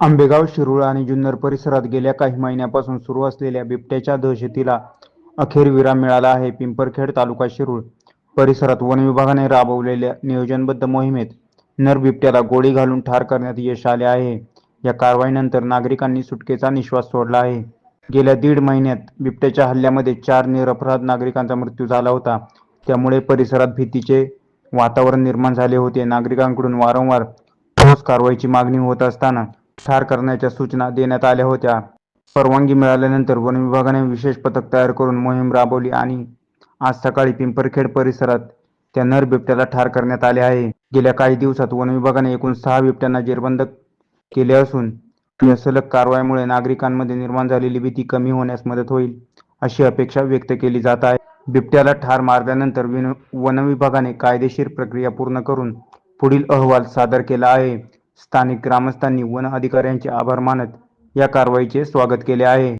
आंबेगाव शिरूळ आणि जुन्नर परिसरात गेल्या काही महिन्यापासून सुरू असलेल्या बिबट्याच्या दहशतीला अखेर विराम मिळाला आहे. पिंपरखेड तालुका शिरूळ परिसरात वन विभागाने राबवलेल्या नियोजनबद्ध मोहिमेत नर बिबट्याला गोळी घालून ठार करण्यात यश आले आहे. या कारवाईनंतर नागरिकांनी सुटकेचा निश्वास सोडला आहे. गेल्या दीड महिन्यात बिबट्याच्या हल्ल्यामध्ये चार निरपराध नागरिकांचा मृत्यू झाला होता. त्यामुळे परिसरात भीतीचे वातावरण निर्माण झाले होते. नागरिकांकडून वारंवार ठोस कारवाईची मागणी होत असताना ठार करण्याच्या सूचना देण्यात आल्या होत्या. परवानगी मिळाल्यानंतर वन विभागाने विशेष पथक तयार करून मोहीम राबवली आणि आज सकाळी पिंपरखेड परिसरात त्या नर बिबट्याला ठार करण्यात आले आहे. गेल्या काही दिवसात वन विभागाने एकूण सहा बिबट्यांना जेरबंद केले असून या सलग कारवाईमुळे नागरिकांमध्ये निर्माण झालेली भीती कमी होण्यास मदत होईल अशी अपेक्षा व्यक्त केली जात आहे. बिबट्याला ठार मारल्यानंतर वन विभागाने कायदेशीर प्रक्रिया पूर्ण करून पुढील अहवाल सादर केला आहे. स्थानिक ग्रामस्थांनी वन अधिकाऱ्यांचे आभार मानत या कारवाईचे स्वागत केले आहे.